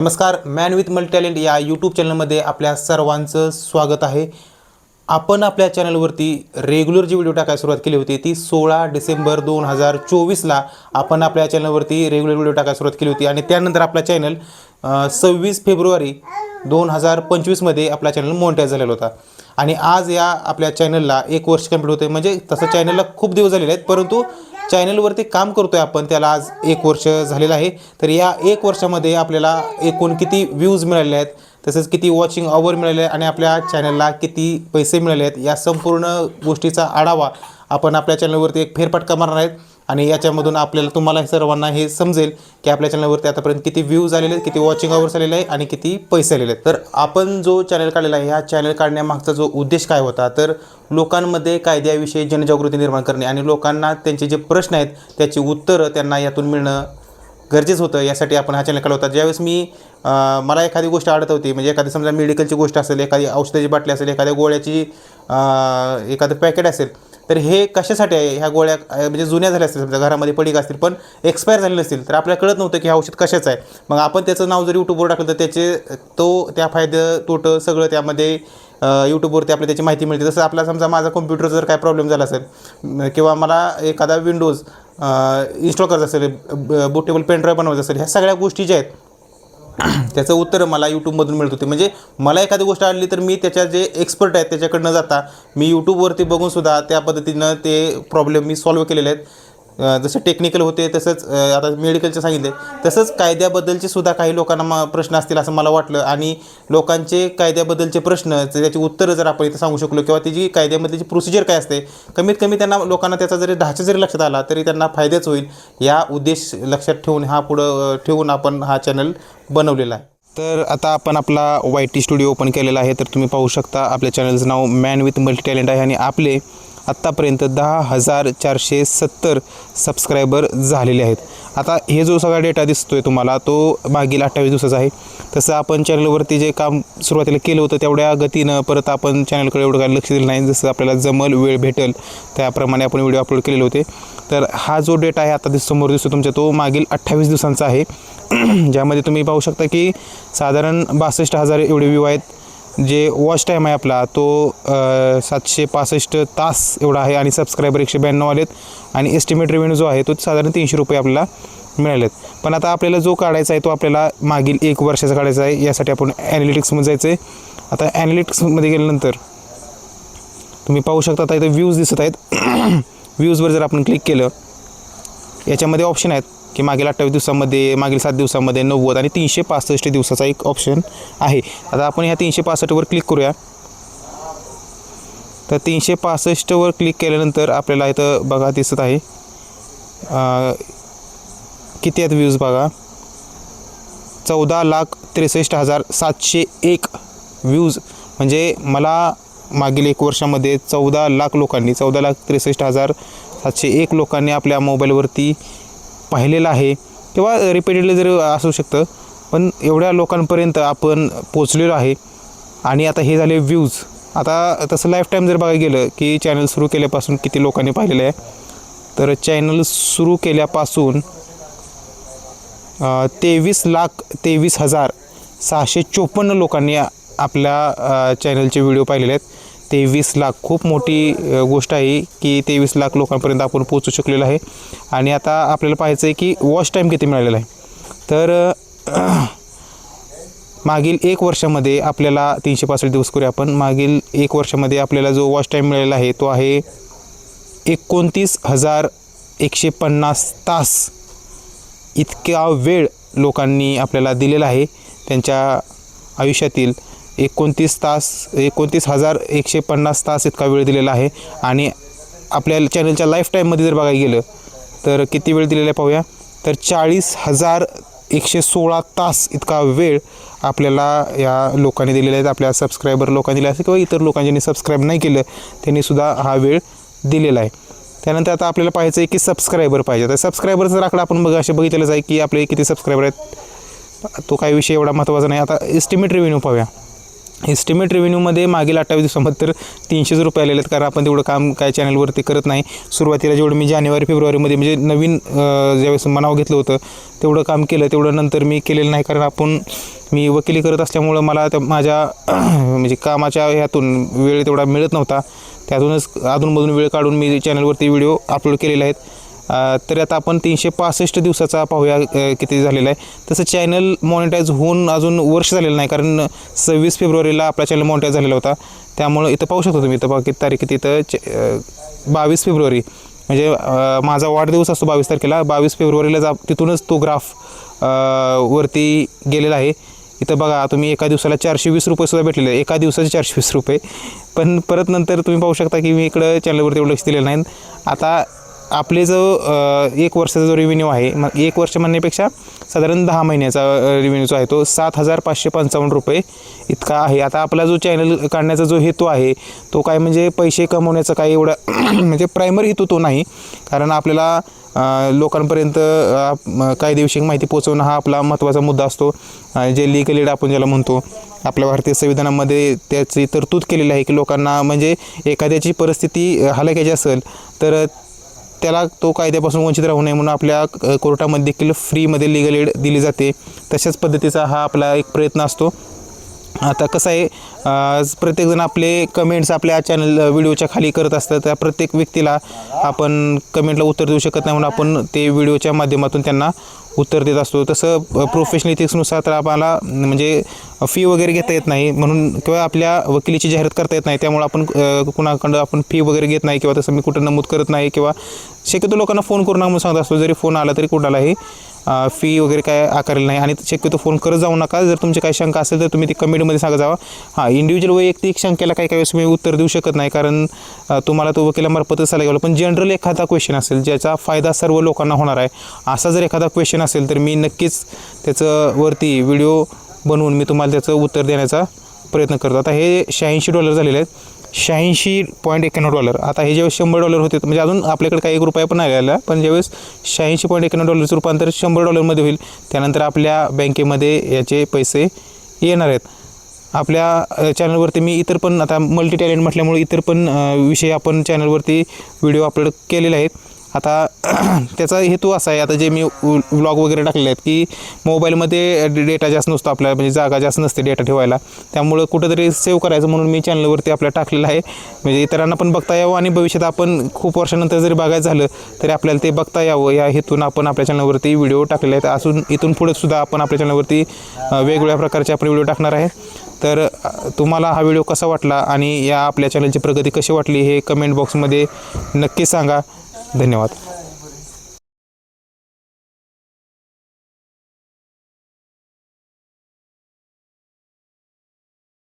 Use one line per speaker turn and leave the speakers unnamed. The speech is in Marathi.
नमस्कार मॅन विथ मल्टी टॅलेंट या यूट्यूब चॅनलमध्ये आपल्या सर्वांचं स्वागत आहे. आपण आपल्या चॅनलवरती रेग्युलर जी व्हिडिओ टाकायला सुरुवात केली होती ती सोळा डिसेंबर दोन हजार चोवीसला आपण आपल्या चॅनलवरती रेग्युलर व्हिडिओ टाकायला सुरुवात केली होती. आणि त्यानंतर आपला चॅनल सव्वीस फेब्रुवारी दोन हजार पंचवीसमध्ये आपला चॅनल मोनिटाईज झालेला होता. आणि आज या आपल्या चॅनलला एक वर्ष कंप्लीट होते म्हणजे तसं चॅनलला खूप दिवस झालेले आहेत परंतु चॅनलवरती काम करतो आहे आपण. त्याला आज एक वर्ष झालेलं आहे. तर या एक वर्षामध्ये आपल्याला एकूण किती व्ह्यूज मिळाले आहेत? तसेच किती वॉचिंग आवर मिळाले आहे आणि आपल्या चॅनलला किती पैसे मिळाले आहेत? या संपूर्ण गोष्टीचा आढावा आपण आपल्या चॅनलवरती एक फेरफटका मारणार आहेत. आणि याच्यामधून आपल्याला तुम्हाला सर्वांना हे समजेल की आपल्या चॅनलवरती आतापर्यंत किती व्ह्यूज आलेले आहेत किती वॉचिंग आवर्स आलेले आहे आणि किती पैसे आलेले आहेत. तर आपण जो चॅनल काढलेला आहे ह्या चॅनल काढण्यामागचा जो उद्देश काय होता? तर लोकांमध्ये कायद्याविषयी जनजागृती निर्माण करणे आणि लोकांना त्यांचे जे प्रश्न आहेत त्याची उत्तरं त्यांना यातून मिळणं गरजेचं होतं. यासाठी आपण हा चॅनल काढला होता. ज्यावेळेस मी मला एखादी गोष्ट आवडत होती म्हणजे एखादी समजा मेडिकलची गोष्ट असेल एखादी औषधाची बाटली असेल एखाद्या गोळ्याची एखादं पॅकेट असेल तर हे कशासाठी आहे? ह्या गोळ्या म्हणजे जुन्या झाल्या असतील समजा घरामध्ये पडीक असतील पण एक्सपायर झालेले असतील तर आपल्याला कळत नव्हतं की हे औषध कशाचं आहे. मग आपण त्याचं नाव जर यूट्यूबवर टाकलं तर त्याचे तो त्या फायदे तोटं सगळं त्यामध्ये यूट्यूबवरती आपल्याला त्याची माहिती मिळते. जसं आपला समजा माझा कम्प्युटर जर काय प्रॉब्लेम झाला असेल किंवा मला एखादा विंडोज इन्स्टॉल करायचं असेल बुटेबल पेनड्राईव्ह बनवायचं असेल ह्या सगळ्या गोष्टी ज्या आहेत त्याचं उत्तर मला यूट्यूबमधून मिळत होते. म्हणजे मला एखादी गोष्ट आणली तर मी त्याच्या जे एक्सपर्ट आहेत त्याच्याकडनं जाता मी यूट्यूबवरती बघूनसुद्धा त्या पद्धतीनं ते प्रॉब्लेम मी सॉल्व्ह केलेले आहेत. जसं टेक्निकल होते तसंच आता मेडिकलचे सांगितले. तसंच कायद्याबद्दलचे सुद्धा काही लोकांना म प्रश्न असतील असं मला वाटलं. आणि लोकांचे कायद्याबद्दलचे प्रश्न त्याची उत्तरं जर आपण इथं सांगू शकलो किंवा त्याची कायद्यामधली प्रोसिजर काय असते कमीत कमी त्यांना लोकांना त्याचा जरी ढाचा जरी लक्षात आला तरी त्यांना फायदाच होईल. या उद्देश लक्षात ठेवून हा पुढं ठेवून आपण हा चॅनल बनवलेला आहे. तर आता आपण आपला वाय टी स्टुडिओ ओपन केलेला आहे. तर तुम्ही पाहू शकता आपल्या चॅनलचं नाव मॅन विथ मल्टी टॅलेंट आहे आणि आपले आत्तापर्यंत दहा हजार चारशे सत्तर सबस्क्रायबर झालेले आहेत. आता हे जो सगळा डेटा दिसतो आहे तुम्हाला तो मागील अठ्ठावीस दिवसाचा आहे. तसं आपण चॅनलवरती जे काम सुरुवातीला केलं होतं तेवढ्या गतीनं परत आपण चॅनलकडे एवढं काय लक्ष दिलं नाही. जसं आपल्याला जमल वेळ भेटेल त्याप्रमाणे आपण व्हिडिओ अपलोड केलेले होते. तर हा जो डेटा आहे आता समोर दिसतो तुमच्या तो मागील अठ्ठावीस दिवसांचा आहे. ज्यामध्ये तुम्ही पाहू शकता की साधारण बासष्ट हजार एवढे व्यू आहेत. जे वॉच टाईम आहे आपला तो सातशे पासष्ट तास एवढा आहे आणि सबस्क्रायबर एकशे ब्याण्णव आलेत आणि एस्टिमेट रेव्हेन्यू जो आहे तो साधारण तीनशे रुपये आपल्याला मिळालेत. पण आता आपल्याला जो काढायचा आहे तो आपल्याला मागील एक वर्षाचा काढायचा आहे यासाठी आपण ॲनालिटिक्समध्ये जायचं आहे आता ॲनालिटिक्समध्ये गेल्यानंतर तुम्ही पाहू शकता आता इथं व्ह्यूज दिसत आहेत. व्ह्यूजवर जर आपण क्लिक केलं याच्यामध्ये ऑप्शन आहेत. की मागील अठ्ठावीस दिवसामध्ये मागील सात दिवसामध्ये नव्वद आणि तीनशे पासष्ट दिवसाचा एक ऑप्शन आहे. आता आपण ह्या तीनशे पासष्टवर क्लिक करूया. तर तीनशे पासष्टवर क्लिक केल्यानंतर आपल्याला इथं बघा दिसत आहे. किती आहेत व्ह्यूज बघा? चौदा लाख त्रेसष्ट हजार सातशे एक व्ह्यूज म्हणजे मला मागील एक वर्षामध्ये चौदा लाख लोकांनी चौदा लाख त्रेसष्ट हजार सातशे एक लोकांनी आपल्या मोबाईलवरती पाहिलेलं आहे किंवा रिपीटेडली जर असू शकतं पण एवढ्या लोकांपर्यंत आपण पोचलेलो आहे. आणि आता हे झाले व्ह्यूज आता तसं लाईफ टाईम जर बघायला गेलं की चॅनल सुरू केल्यापासून किती लोकांनी पाहिलेलं आहे तर चॅनल सुरू केल्यापासून तेवीस लाख तेवीस हजार सहाशे चोपन्न लोकांनी आपल्या चॅनलचे व्हिडिओ पाहिलेले आहेत. तेवीस लाख. खूप मोठी गोष्ट आहे की तेवीस लाख लोकांपर्यंत आपण पोचू शकलेलो आहे. आणि आता आपल्याला पाहायचं आहे की वॉच टाईम किती मिळालेला आहे. तर मागील एक वर्षामध्ये आपल्याला तीनशे पासष्ट दिवस करूया आपण. मागील एक वर्षामध्ये आपल्याला जो वॉच टाईम मिळालेला आहे तो आहे एकोणतीस हजार एकशे पन्नास तास इतका वेळ लोकांनी आपल्याला दिलेला आहे. त्यांच्या आयुष्यातील एकोणतीस तास एकोणतीस हजार एकशे पन्नास तास इतका वेळ दिलेला आहे. आणि आपल्या चॅनलच्या लाईफ टाईममध्ये जर बघायला गेलं तर किती वेळ दिलेला आहे पाहूया. तर चाळीस हजार एकशे सोळा तास इतका वेळ आपल्याला या लोकांनी दिलेला आहे. आपल्या सबस्क्रायबर लोकांनी दिला असेल किंवा इतर लोकांनी ज्यांनी सबस्क्राईब नाही केलं त्यांनीसुद्धा हा वेळ दिलेला आहे. त्यानंतर आता आपल्याला पाहायचं आहे की सबस्क्रायबर पाहिजे. तर सबस्क्रायबरचा आकडा आपण बघा असे बघितलेलंच आहे की आपले किती सबस्क्रायबर आहेत. तो काही विषय एवढा महत्त्वाचा नाही. आता एस्टिमेट रेव्हेन्यू पाहूया. एस्टिमेट रेव्हेन्यूमध्ये मागील अठ्ठावीस दिवसामध्ये तर तीनशेच रुपये आलेले आहेत. कारण आपण तेवढं काम काय चॅनलवरती करत नाही. सुरुवातीला जेवढं मी जानेवारी फेब्रुवारीमध्ये म्हणजे नवीन ज्यावेळेस मनाव घेतलं होतं तेवढं काम केलं. तेवढं नंतर मी केलेलं नाही. कारण आपण मी वकिली करत असल्यामुळं मला त्या माझ्या म्हणजे कामाच्या ह्यातून वेळ तेवढा मिळत नव्हता. त्यातूनच अधूनमधून वेळ काढून मी चॅनलवरती व्हिडिओ अपलोड केलेले आहेत. तर आता आपण तीनशे पासष्ट दिवसाचा पाहूया किती झालेला आहे. तसं चॅनल मॉनिटाईज होऊन अजून वर्ष झालेलं नाही कारण सव्वीस फेब्रुवारीला आपला चॅनल मॉनिटाईज झालेला होता. त्यामुळं इथं पाहू शकतो तुम्ही इथं बघा किती तारीख किती इथं च- बावीस फेब्रुवारी. म्हणजे माझा वाढदिवस असतो बावीस तारखेला. बावीस फेब्रुवारीला जा तिथूनच तो ग्राफ वरती गेलेला आहे. इथं बघा तुम्ही एका दिवसाला चारशे वीस रुपयेसुद्धा भेटलेले एका दिवसाचे चारशे वीस रुपये. पण परत नंतर तुम्ही पाहू शकता की मी इकडं चॅनलवरती एवढं लक्ष दिलेलं नाही. आता आपले जो एक वर्षाचा जो रेव्हेन्यू आहे मग एक वर्ष म्हणण्यापेक्षा साधारण दहा महिन्याचा रेव्हेन्यू जो आहे तो सात हजार पाचशे पंचावन्न रुपये इतका आहे. आता आपला जो चॅनल काढण्याचा जो हेतू आहे तो काय म्हणजे पैसे कमवण्याचा काही एवढा म्हणजे प्रायमरी हेतू तो नाही. कारण आपल्याला लोकांपर्यंत कायदेविषयक माहिती पोहोचवणं हा आपला महत्त्वाचा मुद्दा असतो. जे लिगल एड आपण ज्याला म्हणतो आपल्या भारतीय संविधानामध्ये त्याची तरतूद केलेली आहे की लोकांना म्हणजे एखाद्याची परिस्थिती हलक्याची असेल तर त्याला तो कायद्यापासून वंचित राहू नये म्हणून आपल्या कोर्टामध्ये देखील फ्रीमध्ये लिगल एड दिली जाते. तशाच पद्धतीचा हा आपला एक प्रयत्न असतो. आता कसं आहे प्रत्येकजण आपले कमेंट्स आपल्या चॅनल व्हिडिओच्या खाली करत असतात. त्या प्रत्येक व्यक्तीला आपण कमेंटला उत्तर देऊ शकत नाही म्हणून आपण ते व्हिडिओच्या माध्यमातून त्यांना उत्तर देत असतो. तसं प्रोफेशनल इथिक्सनुसार तर आम्हाला म्हणजे फी वगैरे घेता येत नाही. म्हणून किंवा आपल्या वकिलीची जाहिरात करता येत नाही. त्यामुळे आपण कुणाकडं आपण फी वगैरे घेत नाही किंवा तसं मी कुठं नमूद करत नाही किंवा शक्यतो लोकांना फोन करून म्हणून सांगत असतो. जरी फोन आला तरी कुणालाही. फी वगैरे काय आकारली नाही. आणि शक्यतो फोन करत जाऊ नका. जर तुमची काही शंका असेल तर तुम्ही ती कमेंटमध्ये सांगा. जावा. हां इंडिव्हिज्युअल वैयक्तिक शंकेला काही काही वेळेस मी उत्तर देऊ शकत नाही. कारण तुम्हाला तो वकिलामार्फतच सल्ला घ्यावा पण जनरल एखादा क्वेश्चन असेल ज्याचा फायदा सर्व लोकांना होणार आहे असा जर एखादा क्वेश्चन असेल तर मी नक्कीच त्याचं वरती व्हिडिओ बनवून मी तुम्हाला त्याचं उत्तर देण्याचा प्रयत्न करतो. आता हे शहाऐंशी डॉलर झालेले आहेत. शहाऐंशी पॉईंट एक्क्याण्णव डॉलर. आता हे ज्यावेळेस शंभर डॉलर होते म्हणजे अजून आपल्याकडे काही एक रुपया पण नाही आलेला पण ज्यावेळेस शहाऐंशी पॉईंट एक्क्याण्णव डॉलरचं रूपांतर शंभर डॉलरमध्ये होईल त्यानंतर आपल्या बँकेमध्ये याचे पैसे येणार आहेत. आपल्या चॅनलवरती मी इतर पण आता मल्टी टॅलेंट म्हटल्यामुळे इतर पण विषय आपण चॅनलवरती व्हिडिओ अपलोड केलेले आहेत. आता त्याचा हेतू असा आहे आता जे मी व्लॉग वगैरे टाकले आहेत की मोबाईलमध्ये डेटा जास्त नसतो आपल्याला म्हणजे जागा जास्त नसते डेटा ठेवायला. त्यामुळं कुठंतरी सेव्ह करायचं म्हणून मी चॅनलवरती आपल्या टाकलेलं आहे. म्हणजे इतरांना पण बघता यावं आणि भविष्यात आपण खूप वर्षानंतर जरी बघायचं झालं तरी आपल्याला ते बघता यावं. या हेतून आपण आपल्या चॅनलवरती व्हिडिओ टाकलेले आहेत. असून इथून पुढे सुद्धा आपण आपल्या चॅनलवरती वेगवेगळ्या प्रकारचे आपण व्हिडिओ टाकणार आहे. तर तुम्हाला हा व्हिडिओ कसा वाटला आणि या आपल्या चॅनलची प्रगती कशी वाटली हे कमेंट बॉक्समध्ये नक्की सांगा. धन्यवाद.